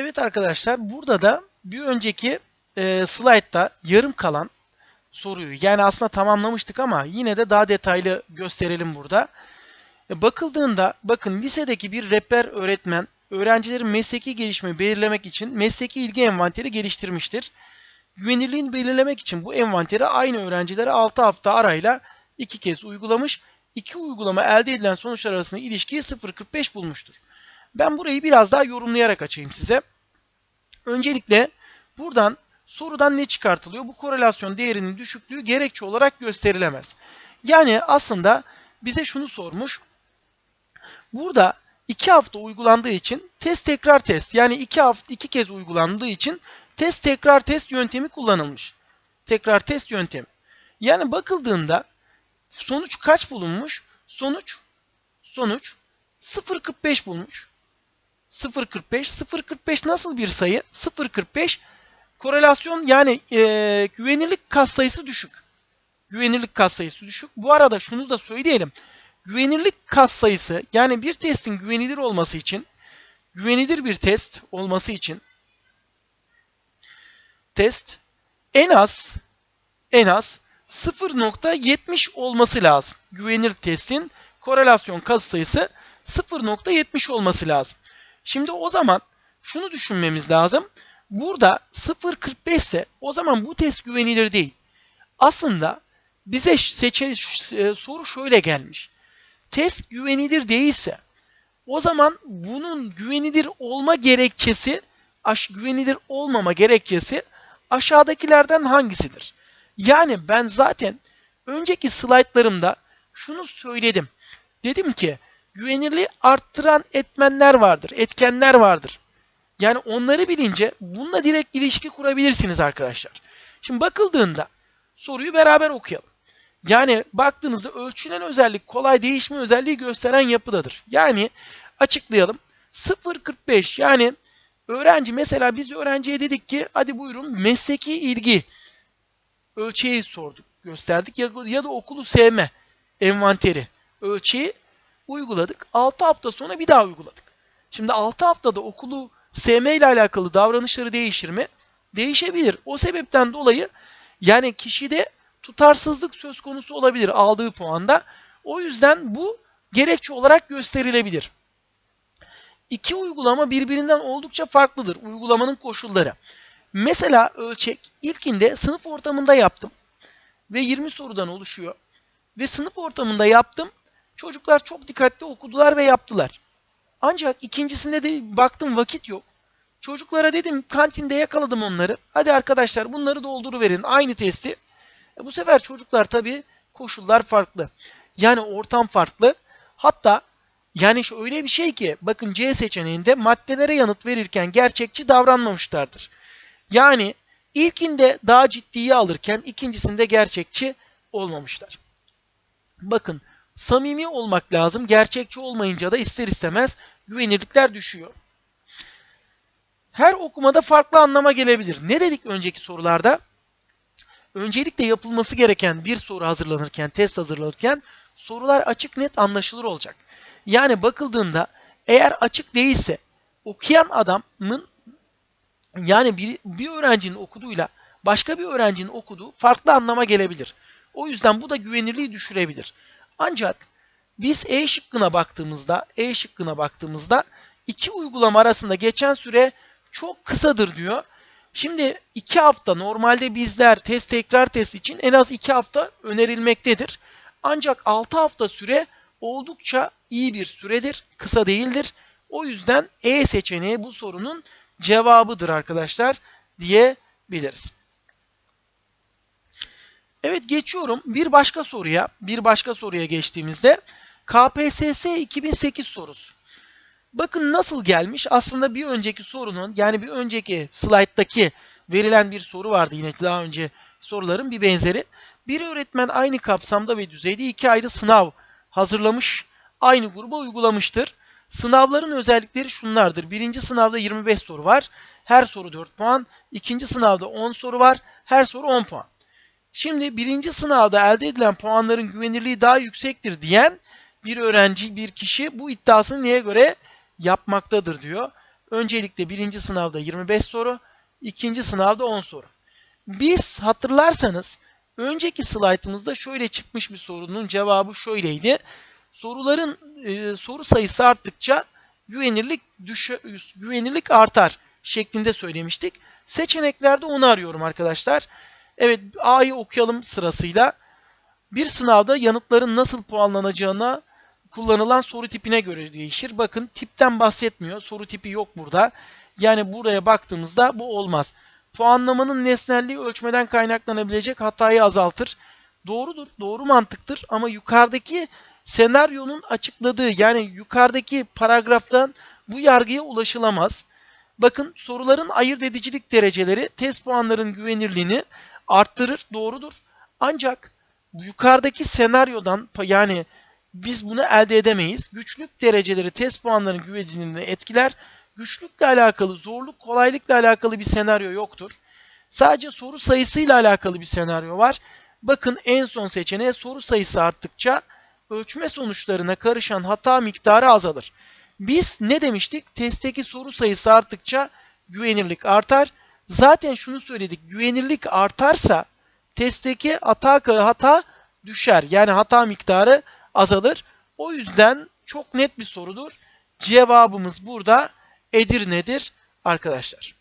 Evet arkadaşlar burada da bir önceki e, slaytta yarım kalan soruyu yani aslında tamamlamıştık ama yine de daha detaylı gösterelim burada. E, bakıldığında bakın lisedeki bir rehber öğretmen öğrencilerin mesleki gelişmeyi belirlemek için mesleki ilgi envanteri geliştirmiştir. Güvenirliğini belirlemek için bu envanteri aynı öğrencilere 6 hafta arayla iki kez uygulamış. İki uygulama elde edilen sonuçlar arasında ilişkiyi 0.45 bulmuştur. Ben burayı biraz daha yorumlayarak açayım size. Öncelikle buradan sorudan ne çıkartılıyor? Bu korelasyon değerinin düşüklüğü gerekçe olarak gösterilemez. Yani aslında bize şunu sormuş. Burada iki hafta uygulandığı için test tekrar test yani iki hafta iki kez uygulandığı için test tekrar test yöntemi kullanılmış. Tekrar test yöntemi. Yani bakıldığında sonuç kaç bulunmuş? Sonuç sonuç 0.45 bulmuş. 0.45 0.45 nasıl bir sayı? 0.45 korelasyon yani e, güvenirlik katsayısı düşük. Güvenirlik katsayısı düşük. Bu arada şunu da söyleyelim. Güvenirlik katsayısı yani bir testin güvenilir olması için güvenilir bir test olması için test en az en az 0.70 olması lazım. Güvenilir testin korelasyon katsayısı 0.70 olması lazım. Şimdi o zaman şunu düşünmemiz lazım. Burada 0.45 ise o zaman bu test güvenilir değil. Aslında bize seçe, soru şöyle gelmiş. Test güvenilir değilse o zaman bunun güvenilir olma gerekçesi aş, güvenilir olmama gerekçesi aşağıdakilerden hangisidir? Yani ben zaten önceki slaytlarımda şunu söyledim. Dedim ki güvenirliği arttıran etmenler vardır, etkenler vardır. Yani onları bilince bununla direkt ilişki kurabilirsiniz arkadaşlar. Şimdi bakıldığında soruyu beraber okuyalım. Yani baktığınızda ölçülen özellik kolay değişme özelliği gösteren yapıdadır. Yani açıklayalım. 0.45 yani öğrenci mesela biz öğrenciye dedik ki hadi buyurun mesleki ilgi ölçeği sorduk, gösterdik ya, ya da okulu sevme envanteri ölçeği uyguladık. 6 hafta sonra bir daha uyguladık. Şimdi 6 haftada okulu sevme ile alakalı davranışları değişir mi? Değişebilir. O sebepten dolayı yani kişide tutarsızlık söz konusu olabilir aldığı puanda. O yüzden bu gerekçe olarak gösterilebilir. İki uygulama birbirinden oldukça farklıdır uygulamanın koşulları. Mesela ölçek ilkinde sınıf ortamında yaptım ve 20 sorudan oluşuyor. Ve sınıf ortamında yaptım. Çocuklar çok dikkatli okudular ve yaptılar. Ancak ikincisinde de baktım vakit yok. Çocuklara dedim kantinde yakaladım onları. Hadi arkadaşlar bunları dolduruverin aynı testi. E bu sefer çocuklar tabii koşullar farklı. Yani ortam farklı. Hatta yani öyle bir şey ki bakın C seçeneğinde maddelere yanıt verirken gerçekçi davranmamışlardır. Yani ilkinde daha ciddiye alırken ikincisinde gerçekçi olmamışlar. Bakın samimi olmak lazım. Gerçekçi olmayınca da ister istemez güvenirlikler düşüyor. Her okumada farklı anlama gelebilir. Ne dedik önceki sorularda? Öncelikle yapılması gereken bir soru hazırlanırken, test hazırlanırken sorular açık net anlaşılır olacak. Yani bakıldığında eğer açık değilse okuyan adamın yani bir, bir öğrencinin okuduğuyla başka bir öğrencinin okuduğu farklı anlama gelebilir. O yüzden bu da güvenirliği düşürebilir. Ancak biz E şıkkına baktığımızda, E şıkkına baktığımızda iki uygulama arasında geçen süre çok kısadır diyor. Şimdi 2 hafta normalde bizler test tekrar test için en az 2 hafta önerilmektedir. Ancak 6 hafta süre oldukça iyi bir süredir, kısa değildir. O yüzden E seçeneği bu sorunun cevabıdır arkadaşlar diyebiliriz. Evet geçiyorum bir başka soruya. Bir başka soruya geçtiğimizde KPSS 2008 sorusu. Bakın nasıl gelmiş. Aslında bir önceki sorunun yani bir önceki slayttaki verilen bir soru vardı yine daha önce soruların bir benzeri. Bir öğretmen aynı kapsamda ve düzeyde iki ayrı sınav hazırlamış, aynı gruba uygulamıştır. Sınavların özellikleri şunlardır. Birinci sınavda 25 soru var. Her soru 4 puan. İkinci sınavda 10 soru var. Her soru 10 puan. Şimdi birinci sınavda elde edilen puanların güvenirliği daha yüksektir diyen bir öğrenci, bir kişi bu iddiasını neye göre yapmaktadır diyor. Öncelikle birinci sınavda 25 soru, ikinci sınavda 10 soru. Biz hatırlarsanız önceki slaytımızda şöyle çıkmış bir sorunun cevabı şöyleydi. Soruların e, soru sayısı arttıkça güvenirlik düşe, güvenirlik artar şeklinde söylemiştik. Seçeneklerde onu arıyorum arkadaşlar. Evet A'yı okuyalım sırasıyla. Bir sınavda yanıtların nasıl puanlanacağına kullanılan soru tipine göre değişir. Bakın tipten bahsetmiyor. Soru tipi yok burada. Yani buraya baktığımızda bu olmaz. Puanlamanın nesnelliği ölçmeden kaynaklanabilecek hatayı azaltır. Doğrudur, doğru mantıktır ama yukarıdaki senaryonun açıkladığı yani yukarıdaki paragraftan bu yargıya ulaşılamaz. Bakın soruların ayırt edicilik dereceleri test puanların güvenirliğini arttırır, doğrudur. Ancak yukarıdaki senaryodan yani biz bunu elde edemeyiz. Güçlük dereceleri test puanlarının güvenilirliğini etkiler. Güçlükle alakalı, zorluk, kolaylıkla alakalı bir senaryo yoktur. Sadece soru sayısıyla alakalı bir senaryo var. Bakın en son seçeneğe soru sayısı arttıkça ölçme sonuçlarına karışan hata miktarı azalır. Biz ne demiştik? Testteki soru sayısı arttıkça güvenirlik artar. Zaten şunu söyledik. Güvenirlik artarsa testteki hata hata düşer. Yani hata miktarı azalır. O yüzden çok net bir sorudur. Cevabımız burada Edirne'dir arkadaşlar.